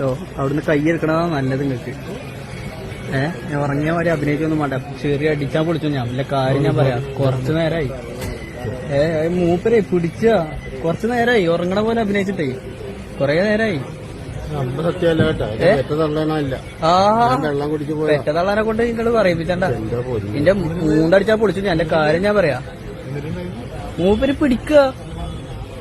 കേട്ടോ. അവിടുന്ന് കൈയെടുക്കണതാ നല്ലത് നിങ്ങൾക്ക് ഏ ഞാൻ ഉറങ്ങിയ മാതിരി അഭിനയിച്ചൊന്നും വേണ്ട ചെറിയ അടിച്ചാൽ പൊളിച്ചു ഞാൻ. വല്ല കാര്യം ഞാൻ പറയാം. കുറച്ചു നേരമായി ഏ മൂപ്പരെ പിടിച്ച. കുറച്ചു നേരമായി ഉറങ്ങണ പോലെ അഭിനയിച്ചിട്ടേ. കൊറേ നേരമായി പെറ്റതള്ളാനെ കൊണ്ട് നിങ്ങൾ പറയിപ്പിച്ചണ്ട. എന്റെ മൂണ്ടടിച്ചാ പൊളിച്ചു ഞാൻ. എന്റെ കാര്യം ഞാൻ പറയാ. മൂപ്പര് പിടിക്ക എന്താ എവിടെ പിടിച്ചു? ആ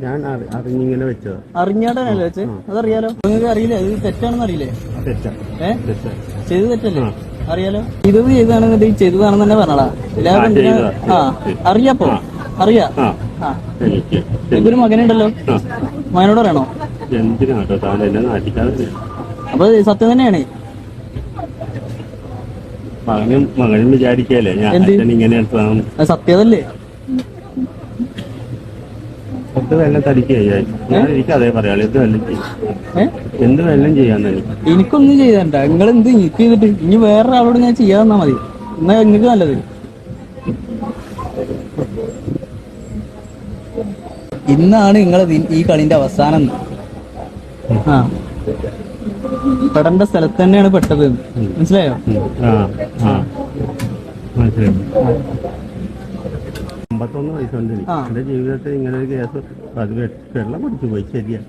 ഞാൻ അറി- അറിഞ്ഞിങ്ങനെ വെച്ചത്. അറിഞ്ഞാടനല്ലേ വെച്ച്. അതറിയാലോ? നിങ്ങൾക്ക് അറിയില്ലേ? ഇത് തെറ്റാണെന്ന് അറിയില്ലേ? ചെയ്ത് തെറ്റല്ലേ? അറിയാലോ? ഇത് ഈ ചെയ്തതാണെന്ന് തന്നെ പറഞ്ഞടാ എല്ലാവരും ആ, അറിയാപ്പോ അറിയാ എനിക്കൊരു മകനുണ്ടല്ലോ? മകനോട് പറയണോ? അപ്പൊ സത്യം തന്നെയാണ്. മകനും മകനും വിചാരിക്കല്ലേ ഞാൻ ഇങ്ങനെ സത്യതല്ലേ? എന്ത് വെല്ലം ഞാൻ എനിക്ക് അതേ പറയാളൂ എന്ത് വെല്ലം ചെയ്യും. എന്ത് വെല്ലം ചെയ്യാന്ന് എനിക്ക് എനിക്കൊന്നും ചെയ്തണ്ട നിങ്ങൾ എന്ത് എനിക്ക് ചെയ്തിട്ട് ഇനി വേറെ ആളോട് ഞാൻ ചെയ്യാതെ തന്നാ മതി. എന്നാ നിങ്ങൾക്ക് നല്ലത്. ഇന്നാണ് നിങ്ങൾ ഈ കളിന്റെ അവസാനം. ആ. പെടേണ്ട സ്ഥലത്ത് തന്നെയാണ് പെട്ടത്. മനസ്സിലായോ? മനസ്സിലായി. അമ്പത്തൊന്ന് വയസ്സുണ്ട് എനിക്ക് എന്റെ ജീവിതത്തിൽ ഇങ്ങനെ ഒരു കേസ് അത് വെള്ളം കുടിച്ചു പോയി. ശരിയാ.